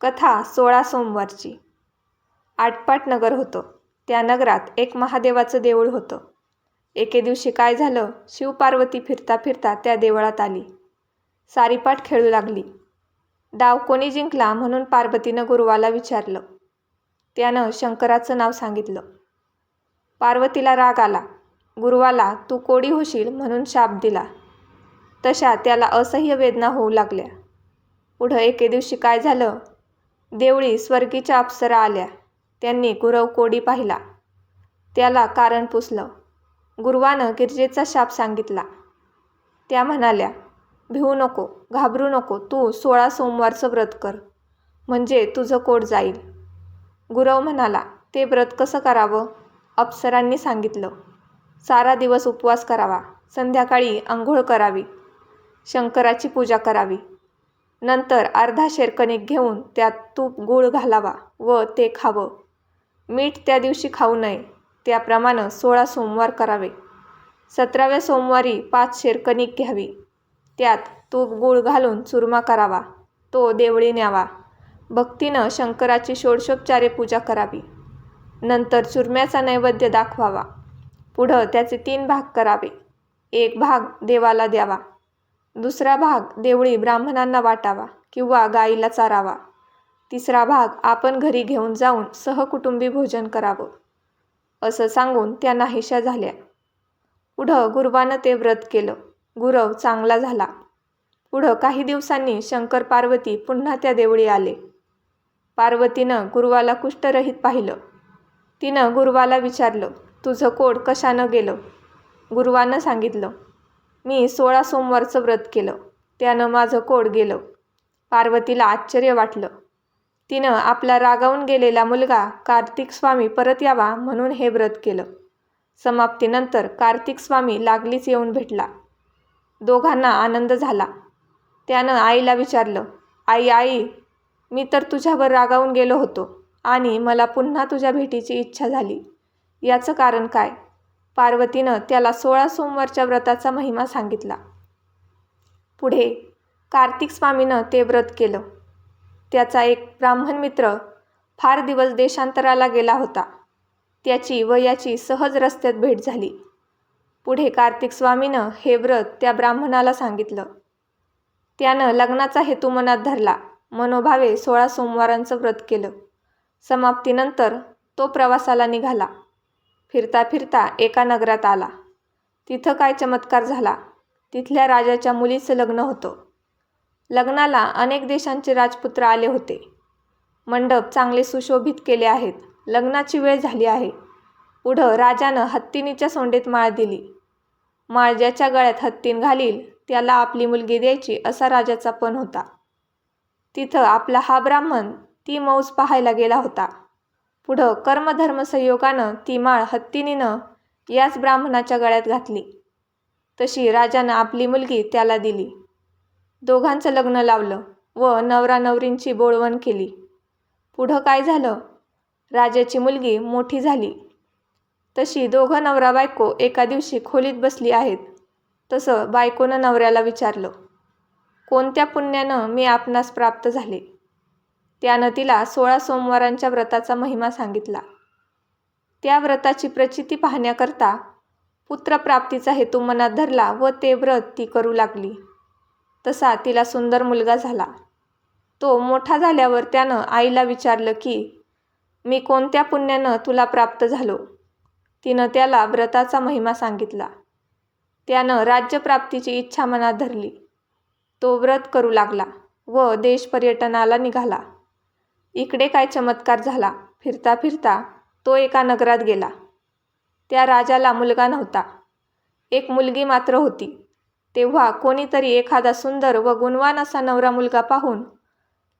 कथा सोळा सोमवारची. आटपाट नगर होतं. त्या नगरात एक महादेवाचं देऊळ होतं. एके दिवशी काय झालं? शिवपार्वती फिरता फिरता त्या देवळात आली. सारीपाट खेळू लागली. डाव कोणी जिंकला म्हणून पार्वतीनं गुरुवाला विचारलं. त्यानं शंकराचं नाव सांगितलं. पार्वतीला राग आला. गुरुवाला तू कोडी होशील म्हणून शाप दिला. तशा त्याला असह्य वेदना होऊ लागल्या. पुढं एके दिवशी काय झालं? देवळी स्वर्गीच्या अप्सरा आल्या. त्यांनी गुरव कोडी पाहिला. त्याला कारण पुसलं. गुरवानं गिरजेचा शाप सांगितला. त्या म्हणाल्या भिवू नको घाबरू नको तू सोळा सोमवारचं व्रत कर. म्हणजे तुझं कोड जाईल. गुरव म्हणाला ते व्रत कसं करावं? अप्सरांनी सांगितलं सारा दिवस उपवास करावा. संध्याकाळी आंघोळ करावी. शंकराची पूजा करावी. नंतर अर्धा शेरकणिक घेऊन त्यात तूप गूळ घालावा व ते खावं. मीठ त्या दिवशी खाऊ नये. त्याप्रमाणे सोळा सोमवार करावे. सतराव्या सोमवारी पाच शेरकणिक घ्यावी. त्यात तूप गूळ घालून चुरमा करावा. तो देवळी न्यावा. भक्तीनं शंकराची षोडशोपचारे पूजा करावी. नंतर चुरम्याचा नैवेद्य दाखवावा. पुढं त्याचे तीन भाग करावे. एक भाग देवाला द्यावा. दुसरा भाग देवळी ब्राह्मणांना वाटावा किंवा गाईला चारावा. तिसरा भाग आपण घरी घेऊन जाऊन सहकुटुंबी भोजन करावं. असं सांगून त्या नाहीशा झाल्या. पुढं गुरवानं ते व्रत केलं. गुरव चांगला झाला. पुढं काही दिवसांनी शंकर पार्वती पुन्हा त्या देवळी आले. पार्वतीनं गुरुवाला कुष्ठरहित पाहिलं. तिनं गुरुवाला विचारलं तुझं कोड कशानं गेलं? गुरुवानं सांगितलं मी सोळा सोमवारचं व्रत केलं. त्यानं माझं कोड गेलं. पार्वतीला आश्चर्य वाटलं. तिनं आपला रागावून गेलेला मुलगा कार्तिक स्वामी परत यावा म्हणून हे व्रत केलं. समाप्तीनंतर कार्तिक स्वामी लागलीच येऊन भेटला. दोघांना आनंद झाला. त्यानं आईला विचारलं आई आई मी तर तुझ्यावर रागावून गेलो होतो आणि मला पुन्हा तुझ्या भेटीची इच्छा झाली. याचं कारण काय? पार्वतीनं त्याला सोळा सोमवारच्या व्रताचा महिमा सांगितला. पुढे कार्तिक स्वामीनं ते व्रत केलं. त्याचा एक ब्राह्मण मित्र फार दिवस देशांतराला गेला होता. त्याची व याची सहज रस्त्यात भेट झाली. पुढे कार्तिक स्वामीनं हे व्रत त्या ब्राह्मणाला सांगितलं. त्यानं लग्नाचा हेतू मनात धरला. मनोभावे सोळा सोमवारांचं व्रत केलं. समाप्तीनंतर तो प्रवासाला निघाला. फिरता फिरता एका नगरात आला. तिथं काय चमत्कार झाला? तिथल्या राजाच्या मुलीचं लग्न होतं. लग्नाला अनेक देशांचे राजपुत्र आले होते. मंडप चांगले सुशोभित केले आहेत. लग्नाची वेळ झाली आहे. पुढं राजानं हत्तीनीच्या सोंडेत माळ दिली. माळ ज्याच्या गळ्यात हत्तीन घालील त्याला आपली मुलगी द्यायची असा राजाचा पण होता. तिथं आपला हा ब्राह्मण ती मौज पाहायला गेला होता. पुढं कर्मधर्मसंयोगानं ती माळ हत्तीनीनं याच ब्राह्मणाच्या गळ्यात घातली. तशी राजानं आपली मुलगी त्याला दिली. दोघांचं लग्न लावलं व नवरा नवरींची बोळवण केली. पुढं काय झालं? राजाची मुलगी मोठी झाली. तशी दोघं नवरा बायको एका दिवशी खोलीत बसली आहेत. तसं बायकोनं नवऱ्याला विचारलं कोणत्या पुण्यानं मी आपणास प्राप्त झाले? त्यानं तिला सोळा सोमवारांच्या व्रताचा महिमा सांगितला. त्या व्रताची प्रचिती पाहण्याकरता पुत्रप्राप्तीचा हेतू मनात धरला व ते व्रत ती करू लागली. तसा तिला सुंदर मुलगा झाला. तो मोठा झाल्यावर त्यानं आईला विचारलं की मी कोणत्या पुण्यानं तुला प्राप्त झालो? तिनं त्याला व्रताचा महिमा सांगितला. त्यानं राज्यप्राप्तीची इच्छा मनात धरली. तो व्रत करू लागला व देश पर्यटनाला निघाला. इकडे काय चमत्कार झाला? फिरता फिरता तो एका नगरात गेला. त्या राजाला मुलगा नव्हता. एक मुलगी मात्र होती. तेव्हा कोणीतरी एखादा सुंदर व गुणवान असा नवरा मुलगा पाहून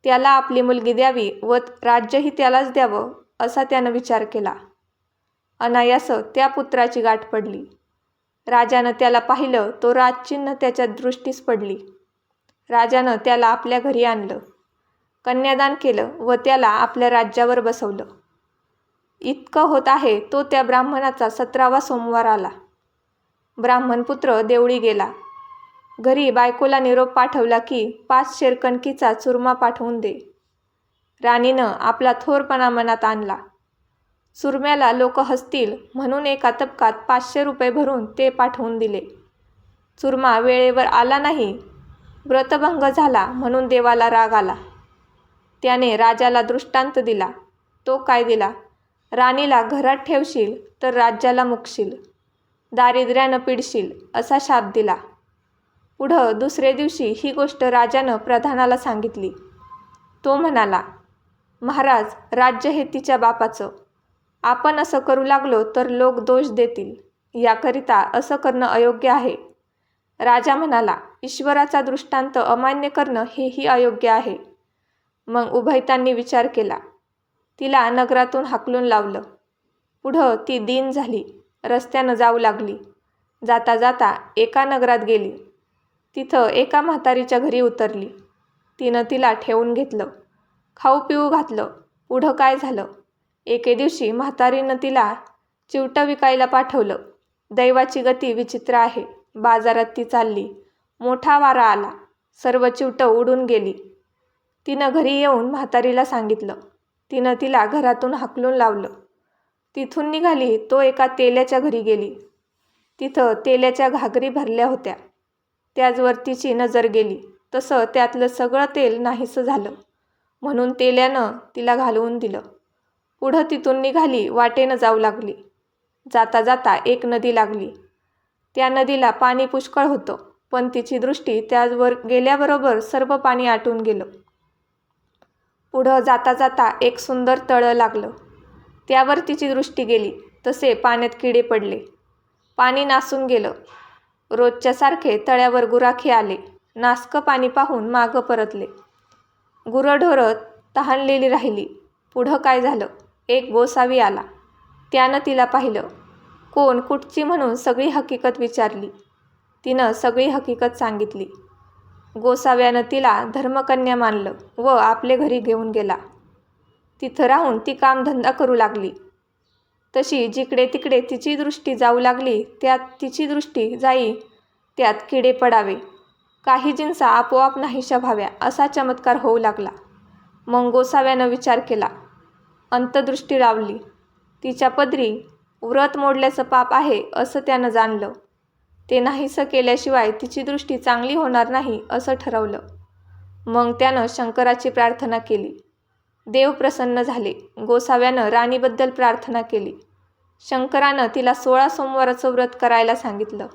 त्याला आपली मुलगी द्यावी व राज्यही त्यालाच द्यावं असा त्यानं विचार केला. अनायास त्या पुत्राची गाठ पडली. राजानं त्याला पाहिलं तो राजचिन्ह त्याच्या दृष्टीस पडली. राजानं त्याला आपल्या घरी आणलं. कन्यादान केलं व त्याला आपल्या राज्यावर बसवलं. इतकं होत आहे तो त्या ब्राह्मणाचा सतरावा सोमवार आला. ब्राह्मणपुत्र देवळी गेला. घरी बायकोला निरोप पाठवला की पाच शेरकणकीचा चुरमा पाठवून दे. राणीनं आपला थोरपणा मनात आणला. चुरम्याला लोक हसतील म्हणून एका तपकात पाचशे रुपये भरून ते पाठवून दिले. चुरमा वेळेवर आला नाही व्रतभंग झाला म्हणून देवाला राग आला. त्याने राजाला दृष्टांत दिला. तो काय दिला? राणीला घरात ठेवशील तर राज्याला मुकशील. दारिद्र्यानं पिडशील असा शाप दिला. पुढं दुसरे दिवशी ही गोष्ट राजानं प्रधानाला सांगितली. तो म्हणाला महाराज राज्य हे तिच्या बापाचं. आपण असं करू लागलो तर लोक दोष देतील. याकरिता असं करणं अयोग्य आहे. राजा म्हणाला ईश्वराचा दृष्टांत अमान्य करणं हेही अयोग्य आहे. मग उभयतांनी विचार केला. तिला नगरातून हाकलून लावलं. पुढं ती दीन झाली. रस्त्यानं जाऊ लागली. जाता जाता एका नगरात गेली. तिथं एका म्हातारीच्या घरी उतरली. तिनं तिला ठेवून घेतलं. खाऊ पिऊ घातलं. पुढं काय झालं? एके दिवशी म्हातारीनं तिला चिवटं विकायला पाठवलं. दैवाची गती विचित्र आहे. बाजारात ती चालली. मोठा वारा आला. सर्व चिवटं उडून गेली. तिनं घरी येऊन म्हातारीला सांगितलं. तिनं तिला घरातून हाकलून लावलं. तिथून निघाली तो एका तेल्याच्या घरी गेली. तिथं तेल्याच्या घागरी भरल्या होत्या. त्याचवर तिची नजर गेली. तसं त्यातलं सगळं तेल नाहीसं झालं. म्हणून तेल्यानं तिला घालवून दिलं. पुढं तिथून निघाली वाटेनं जाऊ लागली. जाता जाता एक नदी लागली. त्या नदीला पाणी पुष्कळ होतं पण तिची दृष्टी त्यावर गेल्याबरोबर सर्व पाणी आटून गेलं. पुढं जाता जाता एक सुंदर तळं लागलं. त्यावर तिची दृष्टी गेली. तसे पाण्यात किडे पडले. पाणी नासून गेलं. रोजच्यासारखे तळ्यावर गुराखे आले. नासकं पाणी पाहून मागं परतले. गुरंढोरं तहानलेली राहिली. पुढं काय झालं? एक गोसावी आला. त्यानं तिला पाहिलं. कोण कुठची म्हणून सगळी हकीकत विचारली. तिनं सगळी हकीकत सांगितली. गोसाव्यानं तिला धर्मकन्या मानलं व आपले घरी घेऊन गेला. तिथं राहून ती कामधंदा करू लागली. तशी जिकडे तिकडे तिची दृष्टी जाऊ लागली त्यात तिची दृष्टी जाई त्यात किडे पडावे. काही जिन्सा आपोआप नाहीशा व्हाव्या असा चमत्कार होऊ लागला. मग गोसाव्यानं विचार केला. अंतदृष्टी लावली. तिच्या पदरी व्रत मोडल्याचं पाप आहे असं त्यानं जाणलं. ते नाहीसं केल्याशिवाय तिची दृष्टी चांगली होणार नाही असं ठरवलं. मग त्यानं शंकराची प्रार्थना केली. देव प्रसन्न झाले. गोसाव्यानं राणीबद्दल प्रार्थना केली. शंकरानं तिला सोळा सोमवाराचं व्रत करायला सांगितलं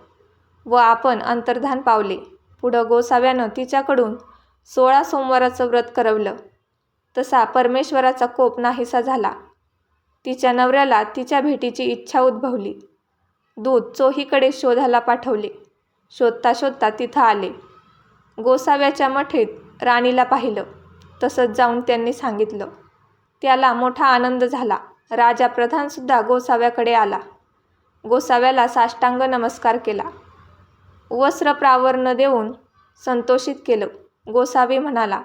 व आपण अंतर्धान पावले. पुढं गोसाव्यानं तिच्याकडून सोळा सोमवाराचं व्रत करवलं. तसा परमेश्वराचा कोप नाहीसा झाला. तिच्या नवऱ्याला तिच्या भेटीची इच्छा उद्भवली. दूध चोहीकडे शोधाला पाठवले. शोधता शोधता तिथं आले. गोसाव्याच्या मठेत राणीला पाहिलं. तसंच जाऊन त्यांनी सांगितलं. त्याला मोठा आनंद झाला. राजा प्रधानसुद्धा गोसाव्याकडे आला. गोसाव्याला साष्टांग नमस्कार केला. वस्त्रप्रावर्ण देऊन संतोषित केलं. गोसावी म्हणाला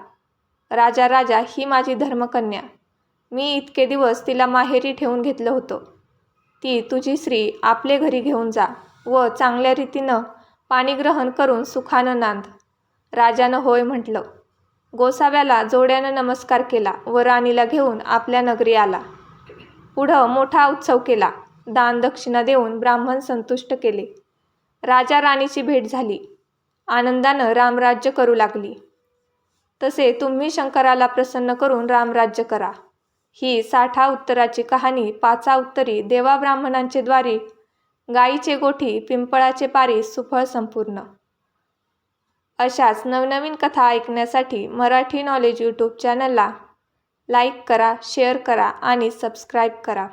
राजा राजा ही माझी धर्मकन्या. मी इतके दिवस तिला माहेरी ठेवून घेतलं होतं. ती तुझी स्त्री आपले घरी घेऊन जा व चांगल्या रीतीनं पाणीग्रहण करून सुखानं नांद. राजानं होय म्हटलं. गोसाव्याला जोड्यानं नमस्कार केला व राणीला घेऊन आपल्या नगरी आला. पुढं मोठा उत्सव केला. दान दक्षिणा देऊन ब्राह्मण संतुष्ट केले. राजा राणीची भेट झाली. आनंदानं रामराज्य करू लागली. तसे तुम्ही शंकराला प्रसन्न करून रामराज्य करा. ही साठा उत्तराची कहाणी पाचा उत्तरी देवा ब्राह्मणांचे द्वारी गाईचे गोठी पिंपळाचे पारी सुफळ संपूर्ण. अशाच नवनवीन कथा ऐकण्यासाठी मराठी नॉलेज यूट्यूब चॅनलला लाईक करा शेअर करा आणि सबस्क्राईब करा.